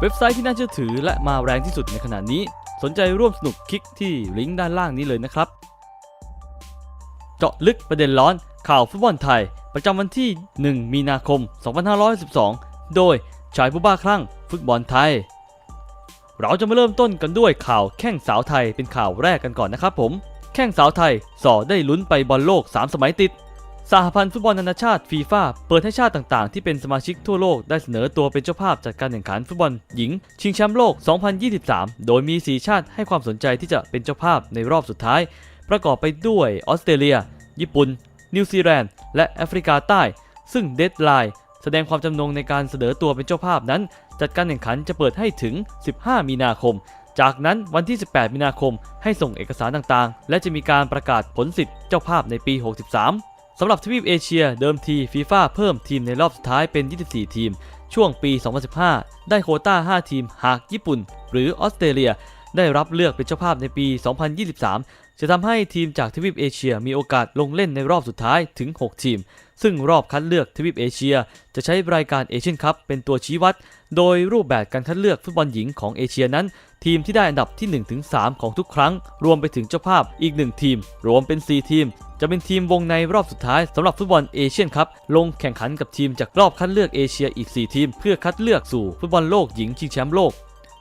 เว็บไซต์ที่น่าเชื่อถือและมาแรงที่สุดในขณะนี้ สนใจร่วมสนุกคลิกที่ลิงก์ด้านล่างนี้เลยนะครับ เจาะลึกประเด็นร้อนข่าวฟุตบอลไทย ประจำวันที่ 1 มีนาคม 2512 โดยชายผู้บ้าคลั่งฟุตบอลไทย เราจะมาเริ่มต้นกันด้วยข่าวแข้งสาวไทยเป็นข่าวแรกกันก่อนนะครับผม แข้งสาวไทยสอได้ลุ้นไปบอลโลก 3 สมัยติด สหพันธ์ฟุตบอลนานาชาติฟีฟ่าเปิดให้ชาติต่างๆ ที่เป็นสมาชิกทั่วโลกได้เสนอตัวเป็นเจ้าภาพจัดการแข่งขันฟุตบอลหญิง ชิงแชมป์โลก 2023 โดยมี 4 ชาติให้ความสนใจที่จะเป็นเจ้าภาพในรอบสุดท้าย ประกอบไปด้วยออสเตรเลีย ญี่ปุ่น นิวซีแลนด์และแอฟริกาใต้ ซึ่งเดดไลน์แสดงความจำนงในการเสนอตัวเป็นเจ้าภาพนั้น จัดการแข่งขันจะเปิดให้ถึง 15 มีนาคม จากนั้นวันที่ 18 มีนาคมให้ส่งเอกสารต่างๆ และจะมีการประกาศผลสิทธิ์เจ้าภาพในปี 63 สำหรับทวีปเอเชียเดิมทีฟีฟ่าเพิ่มทีมในรอบสุดท้ายเป็น 24 ทีม ช่วงปี 2015 ได้โคต้า 5 ทีม หากญี่ปุ่น หรือออสเตรเลีย ได้รับเลือกเป็นเจ้าภาพในปี 2023 จะทำให้ทีมจากทวีปเอเชียมีโอกาสลงเล่นในรอบสุดท้ายถึง 6 ทีม ซึ่งรอบคัดเลือกทวีปเอเชีย จะใช้รายการเอเชียนคัพเป็นตัวชี้วัด โดยรูปแบบการคัดเลือกฟุตบอลหญิงของเอเชียนั้น ทีมที่ได้อันดับที่ 1-3 ของทุกครั้ง รวมไปถึงเจ้าภาพอีก 1 ทีม รวมเป็น 4 ทีม จะเป็นทีมวงในรอบสุดท้ายสำหรับฟุตบอลเอเชียนคัพลงแข่งขันกับทีมจากรอบคัดเลือกเอเชียอีก 4 ทีม เพื่อคัดเลือกสู่ฟุตบอลโลกหญิงชิงแชมป์โลก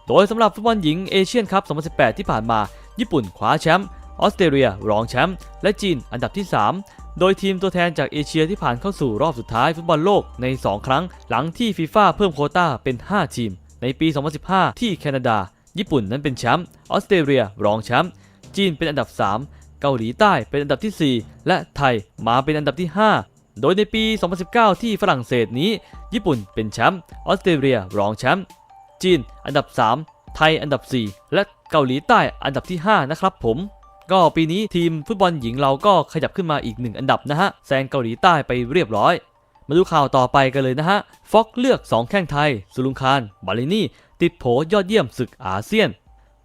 โดยสำหรับฟุตบอลหญิงเอเชียนคัพ2018 ที่ผ่านมา ญี่ปุ่นคว้าแชมป์ ออสเตรเลียรองแชมป์และจีนอันดับที่ 3 โดยทีมตัวแทนจากเอเชียที่ผ่านเข้าสู่รอบสุดท้ายฟุตบอลโลกใน 2 ครั้ง หลังที่ฟีฟ่าเพิ่มโคต้าเป็น 5 ทีม ในปี 2015 ที่แคนาดา ญี่ปุ่นนั้นเป็นแชมป์ออสเตรเลียรองแชมป์จีนเป็นอันดับ 3 เกาหลีใต้เป็นอันดับที่ 4 และไทยมาเป็นอันดับที่ 5โดยในปี 2019 ที่ฝรั่งเศสนี้ ญี่ปุ่นเป็นแชมป์ ออสเตรเลียรองแชมป์ จีนอันดับ 3 ไทยอันดับ 4 และเกาหลีใต้อันดับที่ 5 นะครับผม ก็ปีนี้ทีมฟุตบอลหญิงเราก็ขยับขึ้นมาอีกหนึ่งอันดับนะฮะแซงเกาหลีใต้ไปเรียบร้อย มาดูข่าวต่อไปกันเลยนะฮะฟอกเลือก 2 แข้งไทย สุลุงคารบาลินี่ ติดโผยอดเยี่ยมศึกอาเซียน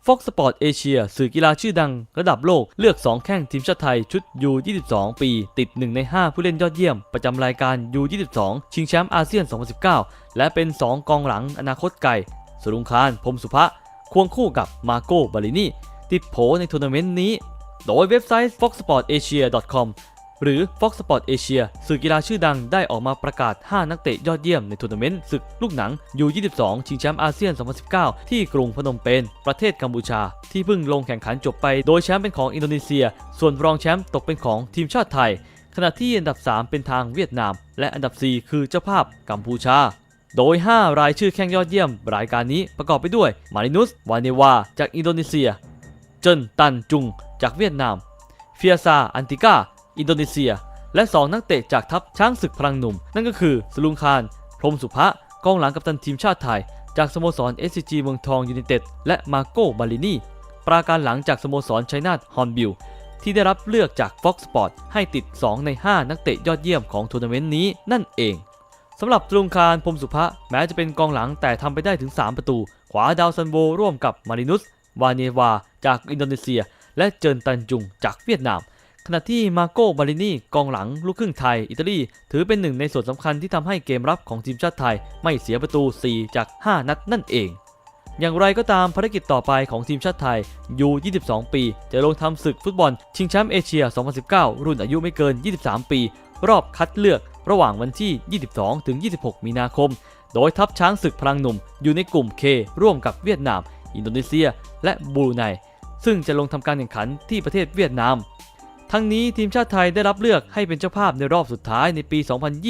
Fox Sport Asia สื่อกีฬาชื่อดังระดับโลกเลือก 2 แข้งทีมชาติไทยชุด U22 ปี ติด 1 ใน 5 ผู้เล่นยอดเยี่ยม ประจำรายการ U22 ชิงแชมป์อาเซียน 2019 และเป็น 2 กองหลังอนาคตไกลสุรุงคารพรมสุภะควงคู่กับมาโกบาลินีติดโผในทัวร์นาเมนต์นี้ โดยเว็บไซต์ foxsportasia.com หรือ Fox Sport Asia สื่อกีฬาชื่อดังได้ออกมาประกาศ 5 นักเตะยอดเยี่ยมในทัวร์นาเมนต์ศึกลูกหนัง U22 ชิงแชมป์อาเซียน 2019 ที่กรุงพนมเปญประเทศกัมพูชา ที่เพิ่งลงแข่งขันจบไป โดยแชมป์เป็นของอินโดนีเซีย ส่วนรองแชมป์ตกเป็นของทีมชาติไทย ขณะที่อันดับ 3 เป็นทางเวียดนาม และอันดับ 4 คือเจ้าภาพกัมพูชา โดย 5 รายชื่อแข่งยอดเยี่ยม รายการนี้ประกอบไปด้วยมารินุสวาเนวาจากอินโดนีเซีย เจินตันจุง จากเวียดนาม เฟียซา อันติก้า อินโดนีเซีย และ 2 นักเตะจากทัพช้างศึกพลังหนุ่ม นั่นก็คือสลุงคาร พรหมสุภะกองหลังกัปตันทีมชาติไทย จากสโมสร SCG เมืองทองยูไนเต็ด และมาโกบาลินีปราการหลังจากสโมสรชัยนาทฮอนบิลที่ได้รับเลือกจาก Fox Sport ให้ติด 2 ใน 5 นักเตะยอดเยี่ยมของทัวร์นาเมนต์นี้นั่นเองสำหรับตรุงคารพรหมสุภะแม้จะเป็นกองหลังแต่ทำไปได้ถึง 3 ประตู ขวาดาวซันโวร่วมกับมารินุส วาเนวา จากอินโดนีเซีย และเจินตันจุงจากเวียดนาม ขณะที่มาโกบาลินีกองหลังลูกครึ่งไทย อิตาลีถือเป็นหนึ่งในส่วนสำคัญที่ทำให้เกมรับของทีมชาติไทยไม่เสียประตู 4 จาก 5 นัดนั่นเอง อย่างไรก็ตามภารกิจต่อไปของทีมชาติไทยยู22 ปี จะลงทำศึกฟุตบอลชิงแชมป์เอเชีย 2019 รุ่นอายุไม่เกิน 23 ปี รอบคัดเลือกระหว่างวันที่ 22 ถึง 26 มีนาคม โดยทัพช้างศึกพลังหนุ่มอยู่ในกลุ่ม K ร่วมกับเวียดนาม อินโดนีเซีย และบรูไน ซึ่งจะลงทำการแข่งขันที่ประเทศเวียดนาม ทั้งนี้ทีมชาติไทยได้รับเลือกให้เป็นเจ้าภาพในรอบสุดท้ายในปี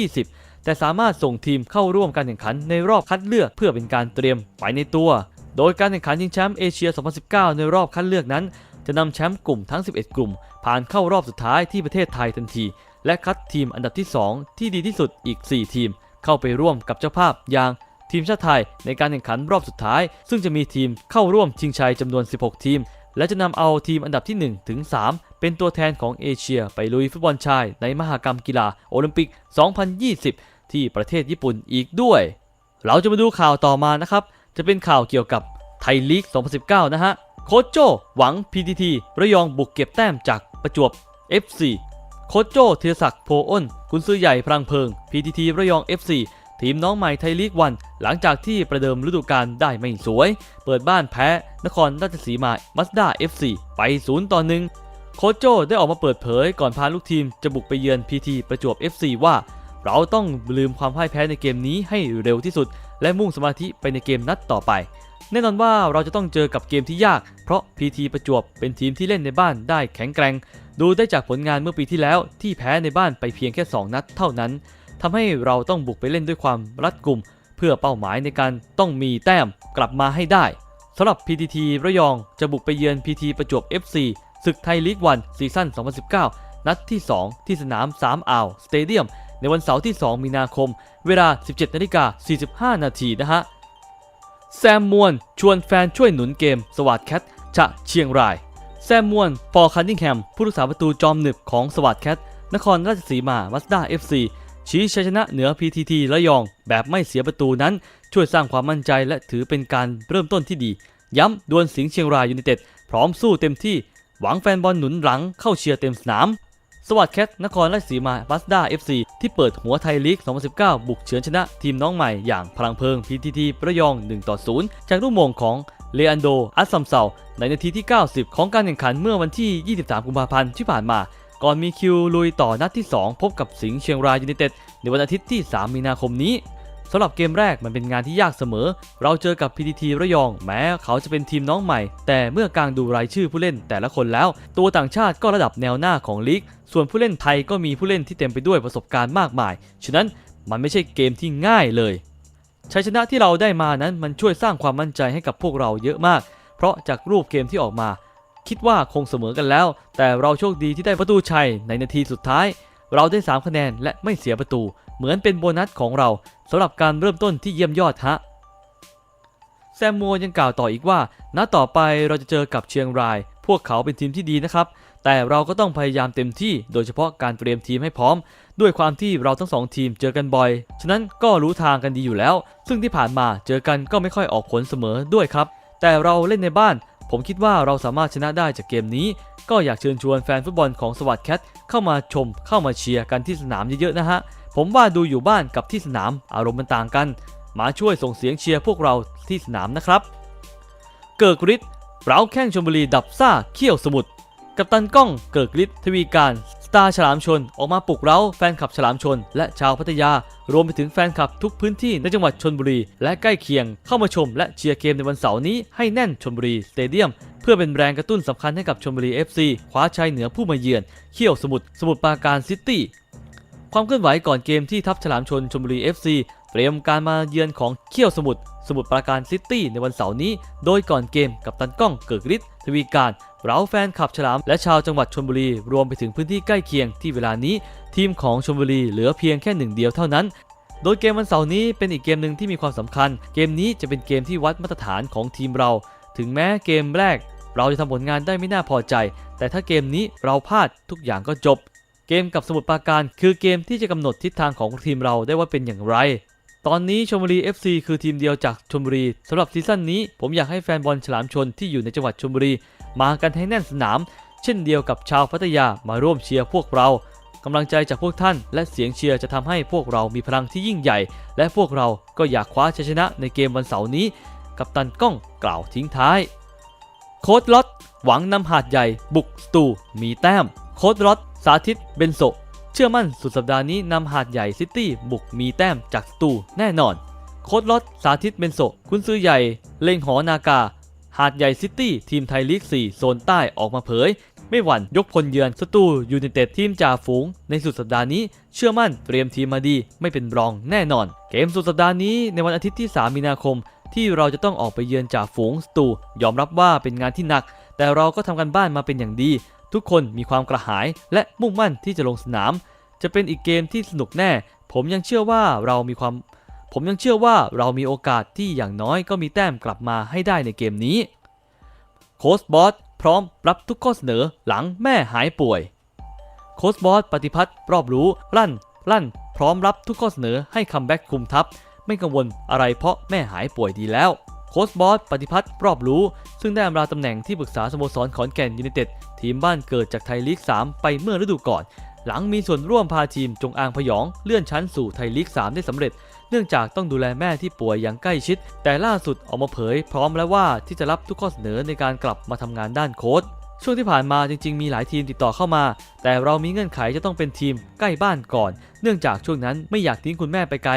2020 แต่สามารถส่งทีมเข้าร่วมการแข่งขันในรอบคัดเลือกเพื่อเป็นการเตรียมไปในตัว โดยการแข่งขันชิงแชมป์เอเชีย 2019 ในรอบคัดเลือกนั้น จะนำแชมป์กลุ่มทั้ง 11 กลุ่ม ผ่านเข้ารอบสุดท้ายที่ประเทศไทยทันที และคัดทีมอันดับที่ 2 ที่ดีที่สุดอีก 4 ทีม เข้าไปร่วมกับเจ้าภาพอย่างทีมชาติไทยในการแข่งขันรอบสุดท้าย ซึ่งจะมีทีมเข้าร่วมชิงชัยจำนวน 16 ทีม และจะนำเอาทีมอันดับที่ 1 ถึง 3 เป็นตัวแทนของเอเชียไปลุยฟุตบอลชาย ในมหกรรมกีฬาโอลิมปิก 2020 ที่ประเทศญี่ปุ่นอีกด้วย เราจะมาดูข่าวต่อมานะครับ จะเป็นข่าวเกี่ยวกับไทยลีก 2019 นะฮะ โค้ชโจหวัง PTT ระยองบุกเก็บแต้มจากประจวบ FC โค้ชโจธีรศักดิ์โพอ้น กุนซือใหญ่พลังเพลิง PTT ระยอง FC ทีมน้องใหม่ไทยลีกวันหลังจากที่ประเดิมฤดูกาลได้ไม่สวย เปิดบ้านแพ้ นครราชสีมามัสด้า FC ไป0ต่อ1โค้ชโจได้ออกมาเปิดเผยก่อนพาลูกทีมจะบุกไปเยือน PT ประจวบ FC ว่า เราต้องลืมความพ่ายแพ้ในเกมนี้ให้เร็วที่สุด และมุ่งสมาธิไปในเกมนัดต่อไป แน่นอนว่าเราจะต้องเจอกับเกมที่ยาก เพราะ PT ประจวบเป็นทีมที่เล่นในบ้านได้แข็งแกร่งดูได้จากผลงานเมื่อปีที่แล้วที่แพ้ในบ้านไปเพียงแค่ 2 นัดเท่านั้น ทำให้เราต้องบุกไปเล่นด้วยความรัดกุม เพื่อเป้าหมายในการต้องมีแต้มกลับมาให้ได้สำหรับ PTT ระยองจะบุกไปเยือน PT ประจวบ FC ศึกไทยลีกวันซีซั่น 2019 นัดที่ 2 ที่สนาม 3 อ่าว สเตเดียม ในวันเสาร์ที่ 2 มีนาคม เวลา 17นาฬิกา45 นาทีนะฮะ แซมมวน ชวนแฟนช่วยหนุนเกม สวัสดแคทจะเชียงราย แซมมวนปอร์คันนิงแฮม ผู้รักษาประตูจอมหนึบของสวัสดแคทนครราชสีมามัสด้า FC ชี้ชัยชนะเหนือ PTT ระยองแบบไม่เสียประตูนั้น ช่วยสร้างความมั่นใจและถือเป็นการเริ่มต้นที่ดี ย้ำดวลสิงห์เชียงรายยูไนเต็ดพร้อมสู้เต็มที่ หวังแฟนบอลหนุนหลังเข้าเชียร์เต็มสนาม สวัสดแคทนครราชสีมาบัสด้า FC ที่เปิดหัวไทยลีก 2019 บุกเฉือนชนะทีมน้องใหม่อย่างพลังเพลิง PTT ประยอง1ต่อ0จากลูกโมงของเลอันโด อัสซัมเซาในนาทีที่ 90 ของการแข่งขันเมื่อวันที่ 23 กุมภาพันธ์ที่ผ่านมา ก่อนมีคิวลุยต่อนัดที่ 2 พบกับสิงห์เชียงรายยูไนเต็ดในวันอาทิตย์ที่ 3 มีนาคมนี้สำหรับเกมแรกมันเป็นงานที่ยากเสมอ เราเจอกับ PTT ระยอง แม้เขาจะเป็นทีมน้องใหม่ แต่เมื่อกลางดูรายชื่อผู้เล่นแต่ละคนแล้ว ตัวต่างชาติก็ระดับแนวหน้าของลีก ส่วนผู้เล่นไทยก็มีผู้เล่นที่เต็มไปด้วยประสบการณ์มากมาย ฉะนั้นมันไม่ใช่เกมที่ง่ายเลย ชัยชนะที่เราได้มานั้นมันช่วยสร้างความมั่นใจให้กับพวกเราเยอะมาก เพราะจากรูปเกมที่ออกมา คิดว่าคงเสมอกันแล้ว แต่เราโชคดีที่ได้ประตูชัยในนาทีสุดท้าย เราได้ 3 คะแนนและไม่เสียประตู เหมือนเป็นโบนัสของเราสำหรับการเริ่มต้นที่เยี่ยมยอดฮะแซมมัวยังกล่าวต่ออีกว่า ณ ต่อไปเราจะเจอกับเชียงราย พวกเขาเป็นทีมที่ดีนะครับ แต่เราก็ต้องพยายามเต็มที่ โดยเฉพาะการเตรียมทีมให้พร้อม ด้วยความที่เราทั้งสองทีมเจอกันบ่อย ฉะนั้นก็รู้ทางกันดีอยู่แล้ว ซึ่งที่ผ่านมาเจอกันก็ไม่ค่อยออกผลเสมอด้วยครับ แต่เราเล่นในบ้าน ผมคิดว่าเราสามารถชนะได้จากเกมนี้ ก็อยากเชิญชวนแฟนฟุตบอลของสวัสดแคทเข้ามาชมเข้ามาเชียร์กันที่สนามเยอะๆนะฮะ ผมว่าดูอยู่บ้านกับที่สนามอารมณ์มันต่างกัน มาช่วยส่งเสียงเชียร์พวกเราที่สนามนะครับ เกิกฤทธิ์เปล่าแข้งชมบุรีดับซ่าเขี้ยวสมุทรกัปตันก้องเกิกฤทธิ์ทวีการ ตาร์ฉลามชนออกมาปลุกเร้าแฟนคลับฉลามชน และชาวพัทยา รวมไปถึงแฟนคลับทุกพื้นที่ในจังหวัดชนบุรี และใกล้เคียงเข้ามาชมและเชียร์เกมในวันเสาร์นี้ให้แน่นชนบุรีสเตเดียมเพื่อเป็นแรงกระตุ้นสำคัญให้กับชนบุรี FC คว้าชัยเหนือผู้มาเยือนเขี่ยวสมุทรสมุทรปราการซิตี้ความเคลื่อนไหวก่อนเกมที่ทัพฉลามชนชมบุรี FC เตรียมการมาเยือนของเขี้ยวสมุทรสมุทรปราการซิตี้ในวันเสาร์นี้ โดยก่อนเกมกับตันก้องเกิกฤทธิ์ทวีการเราแฟนขับฉลามและชาวจังหวัดชลบุรี รวมไปถึงพื้นที่ใกล้เคียงที่เวลานี้ ทีมของชลบุรีเหลือเพียงแค่หนึ่งเดียวเท่านั้น โดยเกมวันเสาร์นี้เป็นอีกเกมหนึ่งที่มีความสำคัญ เกมนี้จะเป็นเกมที่วัดมาตรฐานของทีมเรา ถึงแม้เกมแรก เราจะทำผลงานได้ไม่น่าพอใจ แต่ถ้าเกมนี้เราพลาดทุกอย่างก็จบ เกมกับสมุทรปราการ คือเกมที่จะกำหนดทิศทางของทีมเราได้ว่าเป็นอย่างไร ตอนนี้ชลบุรี FC คือทีมเดียวจากชลบุรีสำหรับซีซั่นนี้ ผมอยากให้แฟนบอลฉลามชนที่อยู่ในจังหวัดชลบุรี มากันให้แน่นสนาม เช่นเดียวกับชาวพัทยามาร่วมเชียร์พวกเรากำลังใจจากพวกท่าน และเสียงเชียร์จะทำให้พวกเรามีพลังที่ยิ่งใหญ่ และพวกเราก็อยากคว้าชัยชนะในเกมวันเสาร์นี้ กับตันก้องกล่าวทิ้งท้าย โค้ดล็อตหวังนำหาดใหญ่ บุกสตูมีแต้ม โค้ดล็อตสาธิตเบนโซ เชื่อมั่นสุดสัปดาห์นี้นำหาดใหญ่ซิตี้บุกมีแต้มจากสตูแน่นอน โค้ดลอตสาธิตเบนโซคุณซื้อใหญ่ เล็งหอนากา หาดใหญ่ซิตี้ทีมไทยลีก 4 โซนใต้ออกมาเผย ไม่หวั่นยกพลเยือนสตูยูไนเต็ดทีมจ่าฝูง ในสุดสัปดาห์นี้เชื่อมั่นเตรียมทีมมาดีไม่เป็นรองแน่นอน เกมสุดสัปดาห์นี้ในวันอาทิตย์ที่ 3 มีนาคม ที่เราจะต้องออกไปเยือนจ่าฝูงสตูยอมรับว่าเป็นงานที่หนัก แต่เราก็ทำกันบ้านมาเป็นอย่างดี ทุกคนมีความกระหายและมุ่งมั่นที่จะลงสนาม จะเป็นอีกเกมที่สนุกแน่ ผมยังเชื่อว่าเรามีความ ผมยังเชื่อว่าเรามีโอกาสที่อย่างน้อยก็มีแต้มกลับมาให้ได้ในเกมนี้ โค้ชบอสพร้อมรับทุกข้อเสนอหลังแม่หายป่วย โค้ชบอสปฏิพัฒน์รอบรู้ลั่น ลั่น พร้อมรับทุกข้อเสนอให้คัมแบ็กคุมทัพ ไม่กังวลอะไรเพราะแม่หายป่วยดีแล้ว โค้ชบอสปฏิพัฒน์รอบรู้ ซึ่งได้อำลาตำแหน่งที่ปรึกษาสโมสรขอนแก่นยูไนเต็ดทีมบ้านเกิดจากไทยลีก 3 ไปเมื่อฤดูก่อน หลังมีส่วนร่วมพาทีมจงอางพยอง เลื่อนชั้นสู่ไทยลีก 3 ได้สำเร็จ เนื่องจากต้องดูแลแม่ที่ป่วยอย่างใกล้ชิด แต่ล่าสุดออกมาเผย พร้อมแล้วว่าที่จะรับทุกข้อเสนอในการกลับมาทำงานด้านโค้ชช่วงที่ผ่านมาจริงๆ มีหลายทีมติดต่อเข้ามา แต่เรามีเงื่อนไขจะต้องเป็นทีมใกล้บ้านก่อน เนื่องจากช่วงนั้นไม่อยากทิ้งคุณแม่ไปไกล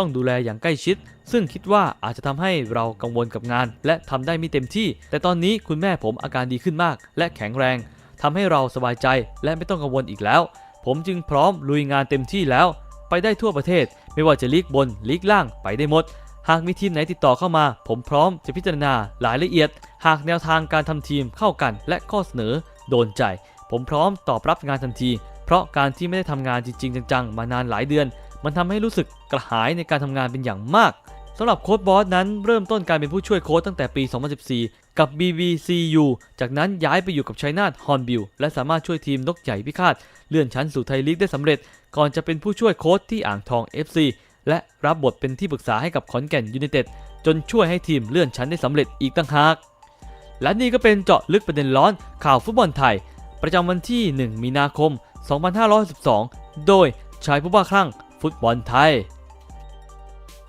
ต้องดูแลอย่างใกล้ชิด ซึ่งคิดว่าอาจจะทำให้เรากังวลกับงาน และทำได้ไม่เต็มที่ แต่ตอนนี้คุณแม่ผมอาการดีขึ้นมาก และแข็งแรงทำให้เราสบายใจและไม่ต้องกังวลอีกแล้ว ผมจึงพร้อมลุยงานเต็มที่แล้ว ไปได้ทั่วประเทศ ไม่ว่าจะลีกบนลีกล่างไปได้หมดหากมีทีมไหนติดต่อเข้ามา ผมพร้อมจะพิจารณารายละเอียด หากแนวทางการทำทีมเข้ากันและข้อเสนอ โดนใจ ผมพร้อมตอบรับงานทันที เพราะการที่ไม่ได้ทำงานจริง ๆ จังๆ มานานหลายเดือน มันทำให้รู้สึกกระหายในการทำงานเป็นอย่างมากสำหรับโค้ชบอสนั้นเริ่มต้นการเป็นผู้ช่วยโค้ชตั้งแต่ปี 2014 กับ BVCU จากนั้นย้ายไปอยู่กับชัยนาทฮอนบิลและสามารถช่วยทีมนกใหญ่พิฆาตเลื่อนชั้นสู่ไทยลีกได้สำเร็จ ก่อนจะเป็นผู้ช่วยโค้ชที่อ่างทอง FC และรับบทเป็นที่ปรึกษาให้กับขอนแก่นยูไนเต็ดจนช่วยให้ทีมเลื่อนชั้นได้สำเร็จอีกต่างหาก และนี่ก็เป็นเจาะลึกประเด็นร้อนข่าวฟุตบอลไทย ประจำวันที่ 1 มีนาคม 2512 โดยชายผู้บ้าคลั่ง ฟุตบอลไทย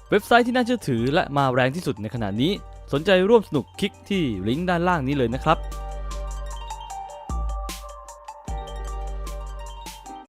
เว็บไซต์ที่น่าเชื่อถือและมาแรงที่สุดในขณะนี้ สนใจร่วมสนุกคลิกที่ลิงก์ด้านล่างนี้เลยนะครับ